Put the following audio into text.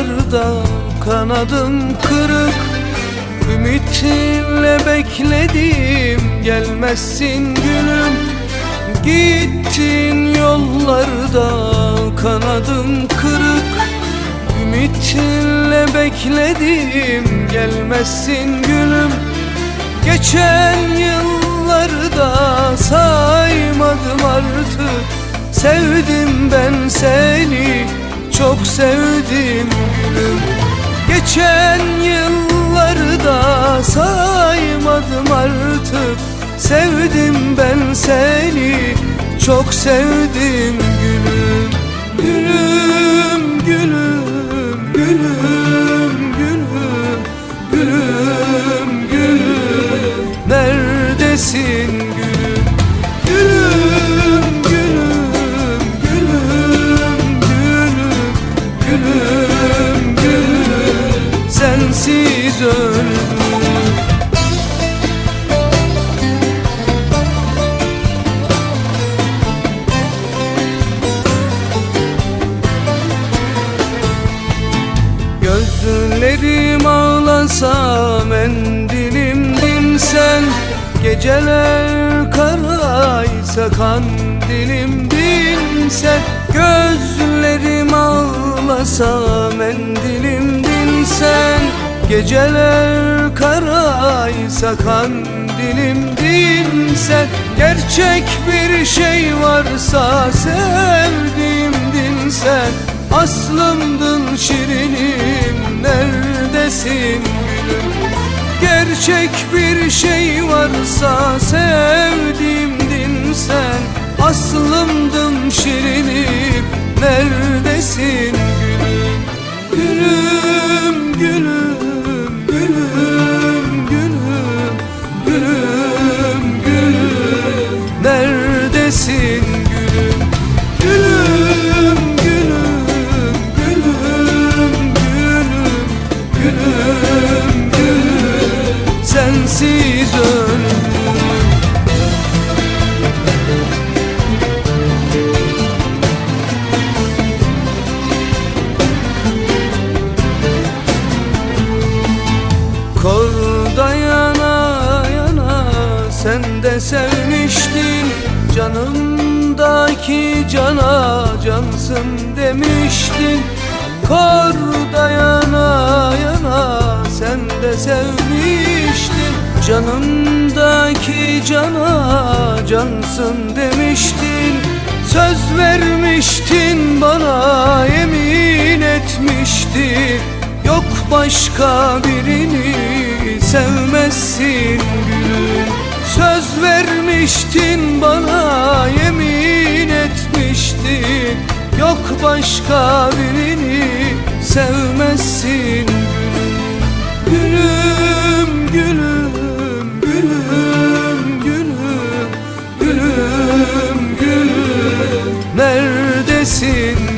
yollarda kanadım kırık. Ümitinle bekledim gelmezsin gülüm. Gittin yollarda kanadım kırık. Ümitinle bekledim gelmezsin gülüm. Geçen yıllarda saymadım artık. Sevdim ben seni çok sevdim. Gülüm Geçen yıllarda saymadım artık. Sevdim ben seni çok sevdim ağlasa mendilimdin sen Geceler karaysa kandilimdin sen. Gözlerim ağlasa mendilimdin sen Geceler karaysa kandilimdin sen. Gerçek bir şey varsa sevdiğimdin sen. Aslımdın şirinim neredesin gülüm. Gerçek bir şey varsa sevdiğimdin sen. Aslımdın şirinim neredesin gülüm? Gülüm gülüm Sensiz öldüm Korda yana yana sen de sevmiştin. Canımdaki cana cansın demiştin. Korda yana yana sen de sevmiştin Canımdaki cana cansın demiştin Söz vermiştin bana yemin etmiştin. Yok başka birini sevmezsin gülüm. Söz vermiştin bana yemin etmiştin. Yok başka birini neredesin?